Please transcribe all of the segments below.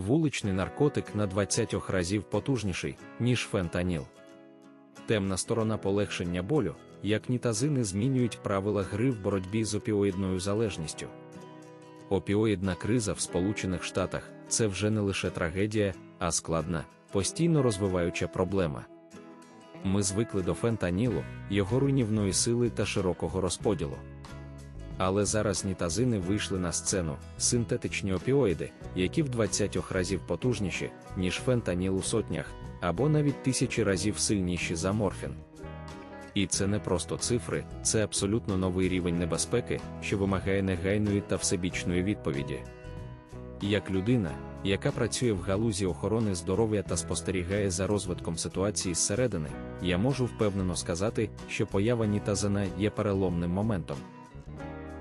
вуличний наркотик на 20 разів потужніший, ніж фентаніл. Темна сторона полегшення болю, як нітазини змінюють правила гри в боротьбі з опіоїдною залежністю. Опіоїдна криза в Сполучених Штатах це вже не лише трагедія, а складна, постійно розвиваюча проблема. Ми звикли до фентанілу, його руйнівної сили та широкого розподілу. Але зараз нітазини вийшли на сцену синтетичні опіоїди, які в 20 разів потужніші, ніж фентаніл у сотнях, або навіть тисячі разів сильніші за морфін. І це не просто цифри, це абсолютно новий рівень небезпеки, що вимагає негайної та всебічної відповіді. Як людина, яка працює в галузі охорони здоров'я та спостерігає за розвитком ситуації зсередини, я можу впевнено сказати, що поява нітазена є переломним моментом.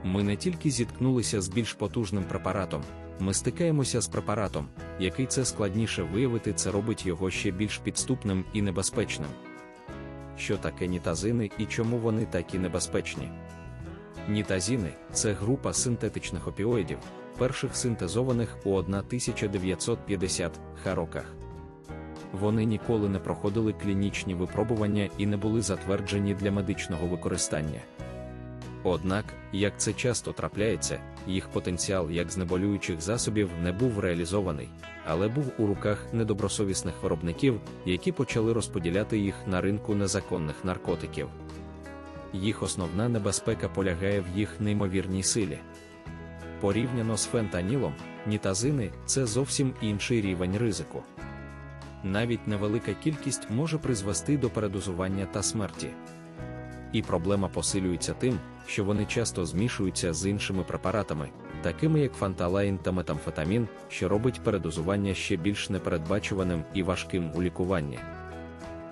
Ми не тільки зіткнулися з більш потужним препаратом, ми стикаємося з препаратом, який це складніше виявити, це робить його ще більш підступним і небезпечним. Що таке нітазини і чому вони такі небезпечні? Нітазіни це група синтетичних опіоїдів, перших синтезованих у 1950 ха роках. Вони ніколи не проходили клінічні випробування і не були затверджені для медичного використання. Однак, як це часто трапляється, їх потенціал як знеболюючих засобів не був реалізований, але був у руках недобросовісних виробників, які почали розподіляти їх на ринку незаконних наркотиків. Їх основна небезпека полягає в їх неймовірній силі. Порівняно з фентанілом, нітазини це зовсім інший рівень ризику. Навіть невелика кількість може призвести до передозування та смерті. І проблема посилюється тим, що вони часто змішуються з іншими препаратами, такими як фанталайн та метамфетамін, що робить передозування ще більш непередбачуваним і важким у лікуванні.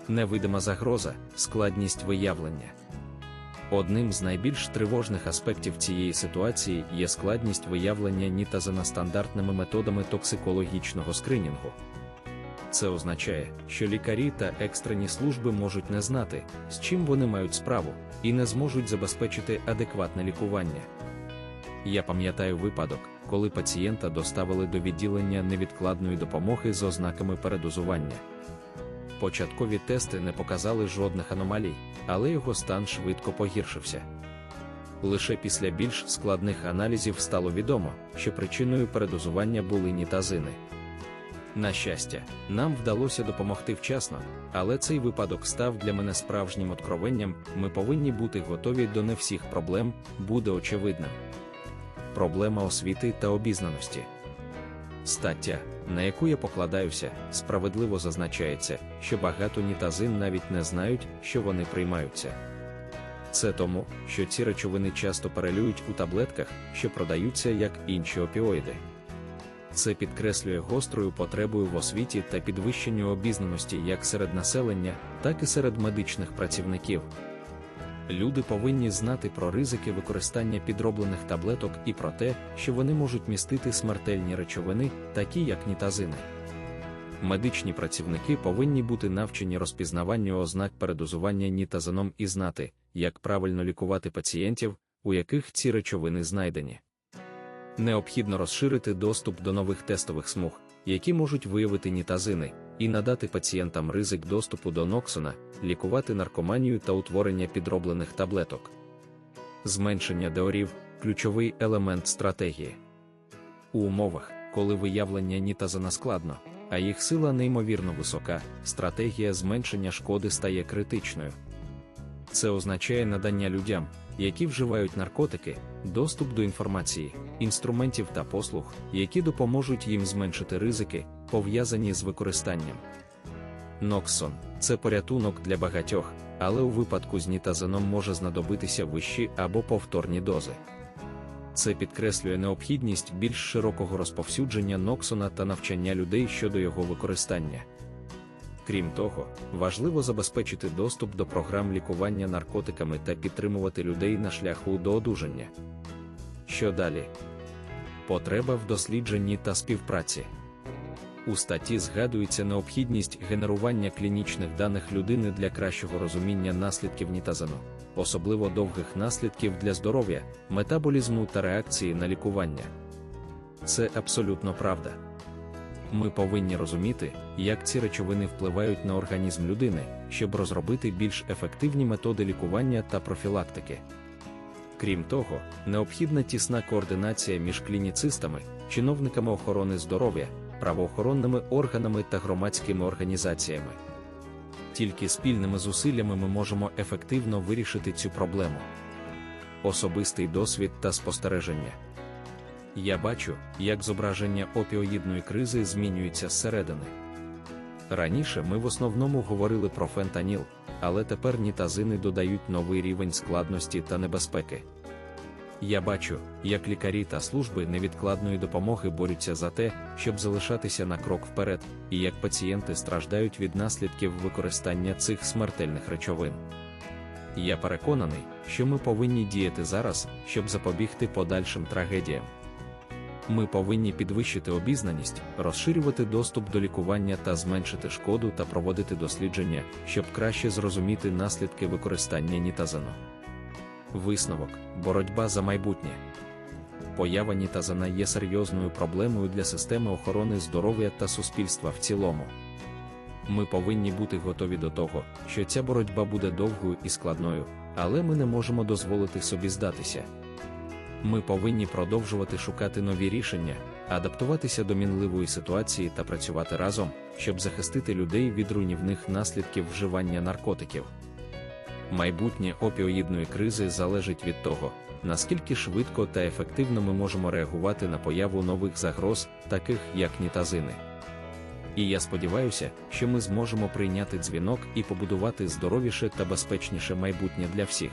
Невидима загроза, складність виявлення. Одним з найбільш тривожних аспектів цієї ситуації є складність виявлення нітазена стандартними методами токсикологічного скринінгу. Це означає, що лікарі та екстрені служби можуть не знати, з чим вони мають справу, і не зможуть забезпечити адекватне лікування. Я пам'ятаю випадок, коли пацієнта доставили до відділення невідкладної допомоги з ознаками передозування. Початкові тести не показали жодних аномалій, але його стан швидко погіршився. Лише після більш складних аналізів стало відомо, що причиною передозування були нітазини. На щастя, нам вдалося допомогти вчасно, але цей випадок став для мене справжнім откровенням. Ми повинні бути готові до не всіх проблем, буде очевидним. Проблема освіти та обізнаності. Стаття, на яку я покладаюся, справедливо зазначається, що багато нітазин навіть не знають, що вони приймаються. Це тому, що ці речовини часто перелюють у таблетках, що продаються як інші опіоїди. Це підкреслює гострою потребою в освіті та підвищенню обізнаності як серед населення, так і серед медичних працівників. Люди повинні знати про ризики використання підроблених таблеток і про те, що вони можуть містити смертельні речовини, такі як нітазини. Медичні працівники повинні бути навчені розпізнаванню ознак передозування нітазином і знати, як правильно лікувати пацієнтів, у яких ці речовини знайдені. Необхідно розширити доступ до нових тестових смуг, які можуть виявити нітазини, і надати пацієнтам ризик доступу до ноксона, лікувати наркоманію та утворення підроблених таблеток. Зменшення деорів ключовий елемент стратегії. У умовах, коли виявлення нітазина складно, а їх сила неймовірно висока, стратегія зменшення шкоди стає критичною. Це означає надання людям, які вживають наркотики, доступ до інформації, інструментів та послуг, які допоможуть їм зменшити ризики, пов'язані з використанням. Ноксон це порятунок для багатьох, але у випадку з нітазеном може знадобитися вищі або повторні дози. Це підкреслює необхідність більш широкого розповсюдження ноксона та навчання людей щодо його використання. Крім того, важливо забезпечити доступ до програм лікування наркотиками та підтримувати людей на шляху до одужання. Що далі? Потреба в дослідженні та співпраці. У статті згадується необхідність генерування клінічних даних людини для кращого розуміння наслідків нітазану, особливо довгих наслідків для здоров'я, метаболізму та реакції на лікування. Це абсолютно правда. Ми повинні розуміти, як ці речовини впливають на організм людини, щоб розробити більш ефективні методи лікування та профілактики. Крім того, необхідна тісна координація між клініцистами, чиновниками охорони здоров'я, правоохоронними органами та громадськими організаціями. Тільки спільними зусиллями ми можемо ефективно вирішити цю проблему. Особистий досвід та спостереження. Я бачу, як зображення опіоїдної кризи змінюється зсередини. Раніше ми в основному говорили про фентаніл, але тепер нітазини додають новий рівень складності та небезпеки. Я бачу, як лікарі та служби невідкладної допомоги борються за те, щоб залишатися на крок вперед, і як пацієнти страждають від наслідків використання цих смертельних речовин. Я переконаний, що ми повинні діяти зараз, щоб запобігти подальшим трагедіям. Ми повинні підвищити обізнаність, розширювати доступ до лікування та зменшити шкоду та проводити дослідження, щоб краще зрозуміти наслідки використання нітазану. Висновок боротьба за майбутнє. Поява нітазана є серйозною проблемою для системи охорони здоров'я та суспільства в цілому. Ми повинні бути готові до того, що ця боротьба буде довгою і складною, але ми не можемо дозволити собі здатися. Ми повинні продовжувати шукати нові рішення, адаптуватися до мінливої ситуації та працювати разом, щоб захистити людей від руйнівних наслідків вживання наркотиків. Майбутнє опіоїдної кризи залежить від того, наскільки швидко та ефективно ми можемо реагувати на появу нових загроз, таких як нітазини. І я сподіваюся, що ми зможемо прийняти дзвінок і побудувати здоровіше та безпечніше майбутнє для всіх.